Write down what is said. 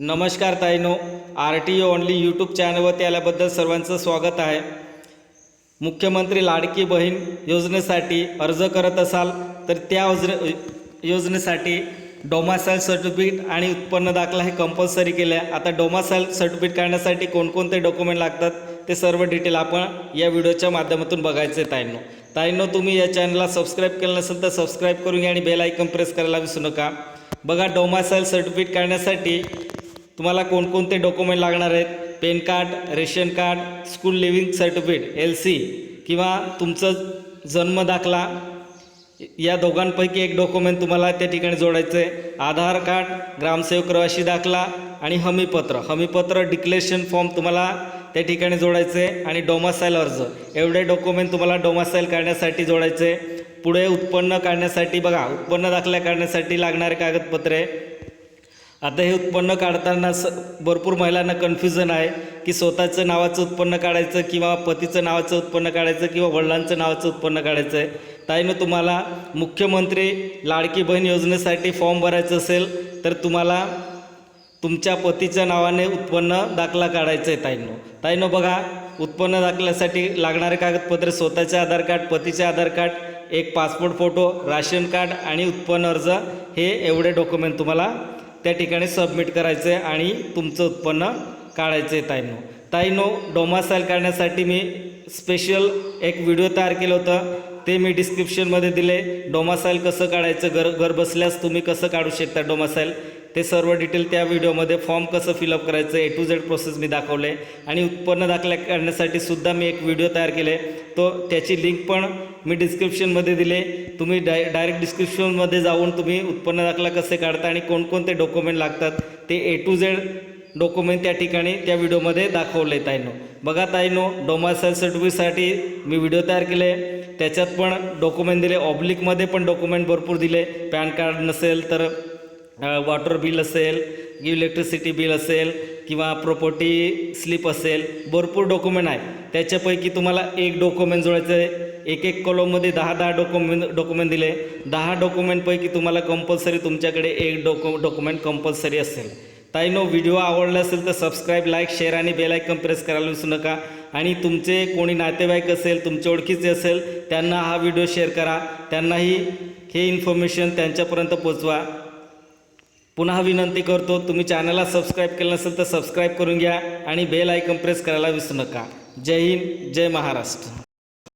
नमस्कार ताईनो R T O only YouTube channel व त्याबद्दल सर्वांचं स्वागत आहे. मुख्यमंत्री लाडकी बहीण योजनेसाठी अर्ज करत असाल तर त्या योजने योजनेसाठी डोमासाईल सर्टिफिकेट आणि उत्पन्न दाखला हे कंपल्सरी केले. आहे आता डोमासाईल सर्टिफिकेट काढण्यासाठी कोणकोणते डॉक्युमेंट लागतात ते सर्व डिटेल आपण या व्हिडिओच्या माध्यमातून बघायचे ताईंनो. ताईंनो तुम्ही या चॅनलला सबस्क्राईब केलं नसेल तर सबस्क्राईब करून घ्या आणि बेल आयकन प्रेस करायला विसरू नका. बघा डोमासाईल सर्टिफिकेट काढण्यासाठी तुम्हाला कोणकोणते डॉक्युमेंट लागणार आहेत? Pan card ration card school leaving certificate L C किंवा तुमचं जन्म दाखला या दोघांपैकी एक डॉक्युमेंट तुम्हाला त्या ठिकाणी जोडायचं आहे आधार कार्ड ग्रामसेवक रहिवासी दाखला आणि हमीपत्र. हमीपत्र डिक्लेरेशन फॉर्म तुम्हाला त्या ठिकाणी जोडायचं आहे आणि डोमासाईल अर्ज. एवढे डॉक्युमेंट तुम्हाला डोमासाईल काढण्यासाठी जोडायचे पुढे उत्पन्न काढण्यासाठी बघा उत्पन्न दाखल्या काढण्यासाठी लागणारे कागदपत्रे आता हे उत्पन्न काढताना स भरपूर महिलांना कन्फ्युजन आहे की स्वतःचं नावाचं उत्पन्न काढायचं किंवा पतीचं नावाचं उत्पन्न काढायचं किंवा वडिलांचं नावाचं उत्पन्न काढायचं आहे ताईनं तुम्हाला मुख्यमंत्री लाडकी बहीण योजनेसाठी फॉर्म भरायचं असेल तर तुम्हाला तुमच्या पतीच्या नावाने उत्पन्न दाखला काढायचं आहे ताईनो. ताईंनो बघा उत्पन्न दाखल्यासाठी लागणारे कागदपत्रे स्वतःचे आधार कार्ड पतीचे आधार कार्ड एक पासपोर्ट फोटो राशन कार्ड आणि उत्पन्न अर्ज हे एवढे डॉक्युमेंट तुम्हाला त्या ठिकाणी सबमिट करायचं आहे आणि तुमचं उत्पन्न काढायचं आहे ताईनो. ताईनो डोमासाईल काढण्यासाठी मी स्पेशल एक व्हिडिओ तयार केलं होतं. ते मी डिस्क्रिप्शनमध्ये दिले. डोमासाईल कसं काढायचं? घर घर बसल्यास तुम्ही कसं काढू शकता डोमासाईल ते सर्व डिटेल त्या व्हिडिओमध्ये फॉर्म कसं फिलअप करायचं ए टू झेड प्रोसेस मी दाखवले आणि उत्पन्न दाखल्या करण्यासाठी सुद्धा मी एक व्हिडिओ तयार केले तो त्याची लिंक पण मी डिस्क्रिप्शनमध्ये दिले. तुम्ही डाय डायरेक्ट डिस्क्रिप्शनमध्ये जाऊन तुम्ही उत्पन्न दाखला कसे काढता आणि कोणकोणते डॉक्युमेंट लागतात ते ए टू झेड डॉक्युमेंट त्या ठिकाणी त्या व्हिडिओमध्ये दाखवले ताईनो. बघा ताईनो डोमासाईल सर्टिफिकेटसाठी मी व्हिडिओ तयार केले त्याच्यात पण डॉक्युमेंट दिले. ऑब्लिकमध्ये पण डॉक्युमेंट भरपूर दिले. पॅन कार्ड नसेल तर वॉटर बिल असेल इलेक्ट्रिसिटी बिल असेल किंवा प्रॉपर्टी स्लिप असेल भरपूर डॉक्युमेंट आहे. त्याच्यापैकी तुम्हाला एक डॉक्युमेंट जोडायचं आहे. एक एक कॉलममध्ये दहा दहा डॉक्युमेंट डॉक्युमेंट दिले. दहा डॉक्युमेंटपैकी तुम्हाला कंपल्सरी तुमच्याकडे एक डॉक्यु डॉक्युमेंट कंपल्सरी असेल. ताईनो व्हिडिओ आवडला असेल तर सबस्क्राईब लाईक शेअर आणि बेलायकन प्रेस करायला विसरू नका. आणि तुमचे कोणी नातेवाईक असेल तुमचे ओळखीचे असेल त्यांना हा व्हिडिओ शेअर करा. त्यांनाही हे इन्फॉर्मेशन त्यांच्यापर्यंत पोचवा. पुन्हा विनंती करतो तुम्ही चॅनलला सबस्क्राईब केलं नसेल तर सबस्क्राईब करून घ्या आणि बेल आयकन प्रेस करायला विसरू नका. जय हिंद जय महाराष्ट्र.